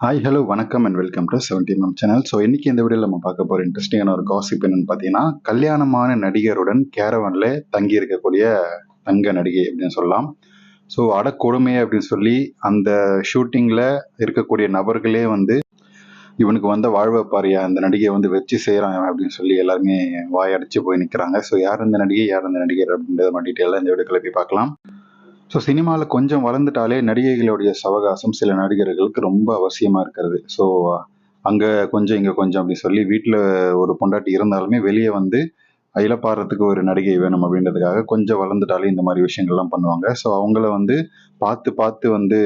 Hi hello வணக்கம் and welcome to seventy ma'am channel so இன்னைக்கு இந்த வீடியோவில் நம்ம பார்க்க போகிற இன்ட்ரெஸ்டிங்கான ஒரு காசிப் என்னன்னு பார்த்தீங்கன்னா கல்யாணமான நடிகருடன் கேரவனில் தங்கி இருக்கக்கூடிய தங்க நடிகை அப்படின்னு சொல்லலாம். ஸோ அடக்கொடுமை அப்படின்னு சொல்லி அந்த ஷூட்டிங்கில் இருக்கக்கூடிய நபர்களே வந்து இவனுக்கு வந்த வாழ்வை பாரியா அந்த நடிகையை வந்து வச்சு செய்கிறாங்க அப்படின்னு சொல்லி எல்லாருமே வாயடிச்சு போய் நிற்கிறாங்க ஸோ யார் இந்த நடிகை யார் இந்த நடிகர் அப்படின்றத நம்ம டீட்டெயிலாக இந்த வீடியோ கிளப்பி பார்க்கலாம். ஸோ சினிமாவில் கொஞ்சம் வளர்ந்துட்டாலே நடிகைகளுடைய சவகாசம் சில நடிகர்களுக்கு ரொம்ப அவசியமாக இருக்கிறது. ஸோ அங்கே கொஞ்சம் இங்கே கொஞ்சம் அப்படி சொல்லி வீட்டில் ஒரு பொண்டாட்டி இருந்தாலுமே வெளியே வந்து இழப்பாடுறதுக்கு ஒரு நடிகை வேணும் அப்படின்றதுக்காக கொஞ்சம் வளர்ந்துட்டாலே இந்த மாதிரி விஷயங்கள்லாம் பண்ணுவாங்க. ஸோ அவங்கள வந்து பார்த்து பார்த்து வந்து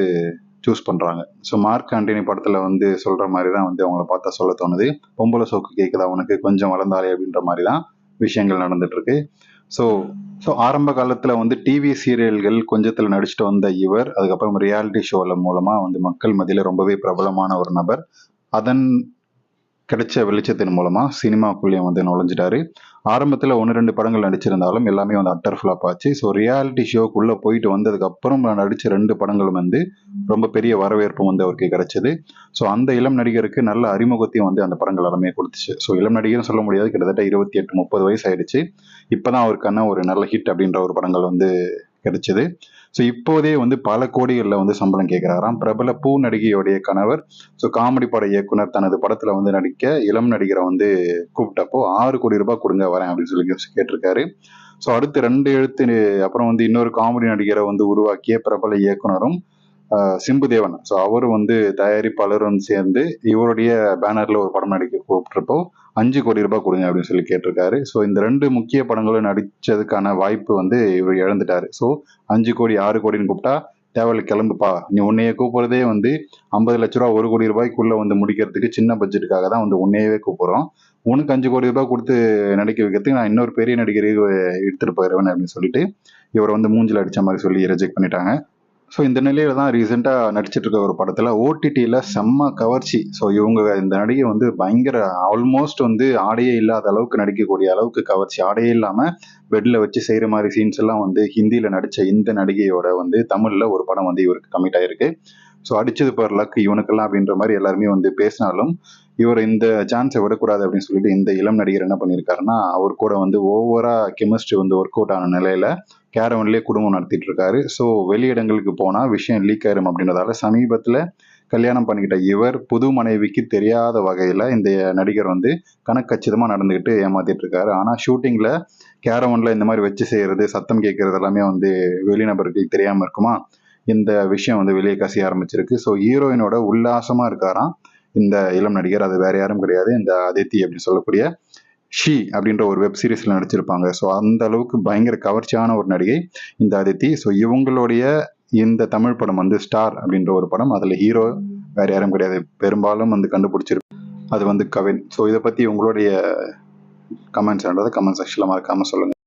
சூஸ் பண்ணுறாங்க ஸோ மார்க் ஆண்டனி படத்தில் வந்து சொல்கிற மாதிரி தான் வந்து அவங்கள பார்த்தா சொல்ல தோணுது. பொம்பளை சோக்கு கேட்குதா அவனுக்கு கொஞ்சம் வளர்ந்தாலே அப்படின்ற மாதிரி தான் விஷயங்கள் நடந்துட்டுருக்கு. ஸோ ஸோ ஆரம்ப காலத்தில் வந்து டிவி சீரியல்கள் கொஞ்சத்தில் நடிச்சுட்டு வந்த இவர் அதுக்கப்புறம் ரியாலிட்டி ஷோவில் மூலமாக வந்து மக்கள் மத்தியில் ரொம்பவே பிரபலமான ஒரு நபர். அதன் கிடைச்ச வெளிச்சத்தின் மூலமாக சினிமாக்குள்ளேயும் வந்து நுழைஞ்சிட்டாரு. ஆரம்பத்தில் ஒன்று ரெண்டு படங்கள் நடிச்சிருந்தாலும் எல்லாமே வந்து அட்டர் ஃப்ளாப் ஆச்சு. ஸோ ரியாலிட்டி ஷோக்குள்ளே போயிட்டு வந்ததுக்கப்புறம் நான் நடித்த ரெண்டு படங்களும் வந்து ரொம்ப பெரிய வரவேற்பு வந்து அவருக்கு கிடைச்சது. ஸோ அந்த இளம் நடிகருக்கு நல்ல அறிமுகத்தையும் வந்து அந்த படங்கள் எல்லாமே கொடுத்துச்சு. ஸோ இளம் நடிகர்னு சொல்ல முடியாது. கிட்டத்தட்ட இருபத்தி எட்டு முப்பது வயசு ஆயிடுச்சு. இப்போ தான் அவருக்கான ஒரு நல்ல ஹிட் அப்படின்ற ஒரு படங்கள் வந்து கிடைச்சது. ஸோ இப்போதே வந்து பல கோடிகளில் வந்து சம்பளம் கேட்குறாராம். பிரபல பூ நடிகையோடைய கணவர் ஸோ காமெடி பட இயக்குனர் தனது படத்தில் வந்து நடிக்க இளம் நடிகரை வந்து கூப்பிட்டப்போ ஆறு கோடி ரூபாய் கொடுங்க வரேன் அப்படின்னு சொல்லி கேட்டிருக்காரு. ஸோ அடுத்து ரெண்டு எழுத்து அப்புறம் வந்து இன்னொரு காமெடி நடிகரை வந்து உருவாக்கிய பிரபல இயக்குனரும் சிம்பு தேவன் ஸோ அவர் வந்து தயாரிப்பாளரும் சேர்ந்து இவருடைய பேனரில் ஒரு படம் நடிக்க கூப்பிட்றப்போ அஞ்சு கோடி ரூபாய் கொடுங்க அப்படின்னு சொல்லி கேட்டிருக்காரு. ஸோ இந்த ரெண்டு முக்கிய படங்களும் நடித்ததுக்கான வாய்ப்பு வந்து இவர் இழந்துட்டாரு. ஸோ அஞ்சு கோடி ஆறு கோடின்னு கூப்பிட்டா தேவையில்ல கிளம்புப்பா. நீ உன்னைய கூப்பிட்றதே வந்து ஐம்பது லட்ச ரூபா ஒரு கோடி ரூபாய்க்குள்ளே வந்து முடிக்கிறதுக்கு சின்ன பட்ஜெட்டுக்காக தான் வந்து உன்னையவே கூப்பிட்றோம். உனக்கு அஞ்சு கோடி ரூபாய் கொடுத்து நடிக்க வைக்கிறதுக்கு நான் இன்னொரு பெரிய நடிகரை எடுத்துகிட்டு போயிடுவேன் அப்படின்னு சொல்லிட்டு இவரை வந்து மூஞ்சில் அடித்த மாதிரி சொல்லி ரிஜெக்ட் பண்ணிட்டாங்க. ஸோ இந்த நிலையில தான் ரீசெண்டாக நடிச்சிட்டு இருக்க ஒரு படத்தில் ஓடிடியில் செம்ம கவர்ச்சி. ஸோ இவங்க இந்த நடிகை வந்து பயங்கர ஆல்மோஸ்ட் வந்து ஆடையே இல்லாத அளவுக்கு நடிக்கக்கூடிய அளவுக்கு கவர்ச்சி. ஆடையே இல்லாமல் பெட்டில் வச்சு செய்கிற மாதிரி சீன்ஸ் எல்லாம் வந்து ஹிந்தியில் நடித்த இந்த நடிகையோட வந்து தமிழில் ஒரு படம் வந்து இவருக்கு கமிட் ஆயிருக்கு. ஸோ அடிச்சது பர் லக் இவனுக்கெல்லாம் அப்படின்ற மாதிரி எல்லாருமே வந்து பேசினாலும் இவர் இந்த சான்ஸை விடக்கூடாது அப்படின்னு சொல்லிட்டு இந்த இளம் நடிகர் என்ன பண்ணியிருக்காருன்னா அவர் கூட வந்து ஓவரா கெமிஸ்ட்ரி வந்து ஒர்க் அவுட் ஆன நிலையில கேரவன்லேயே குடும்பம் நடத்திட்டு இருக்காரு ஸோ வெளியிடங்களுக்கு போனால் விஷயம் லீக் ஆயிரும் அப்படின்றதால சமீபத்தில் கல்யாணம் பண்ணிக்கிட்ட இவர் புது மனைவிக்கு தெரியாத வகையில் இந்த நடிகர் வந்து கணக்கச்சிதமாக நடந்துக்கிட்டு ஏமாத்திட்டு இருக்காரு ஆனால் ஷூட்டிங்கில் கேரவனில் இந்த மாதிரி வச்சு செய்கிறது சத்தம் கேட்கறது எல்லாமே வந்து வெளிநபர்களுக்கு தெரியாமல் இருக்குமா? இந்த விஷயம் வந்து வெளியே கசிய ஆரம்பிச்சிருக்கு. ஸோ ஹீரோயினோட உல்லாசமாக இருக்காராம். இந்த இளம் நடிகர் அது வேற யாரும் கிடையாது. இந்த அதித்தி அப்படின்னு சொல்லக்கூடிய ஷி அப்படின்ற ஒரு வெப் சீரிஸில் நடிச்சிருப்பாங்க. ஸோ அந்த அளவுக்கு பயங்கர கவர்ச்சியான ஒரு நடிகை இந்த அதித்தி ஸோ இவங்களுடைய இந்த தமிழ் படம் வந்து ஸ்டார் அப்படின்ற ஒரு படம். அதில் ஹீரோ வேற யாரும் கிடையாது. பெரும்பாலும் வந்து கண்டுபிடிச்சிருக்கு அது வந்து கவின். ஸோ இதை பற்றி உங்களுடைய கமெண்ட்ஸ் கமெண்ட் செக்ஷனில் மறக்காமல் சொல்லுங்கள்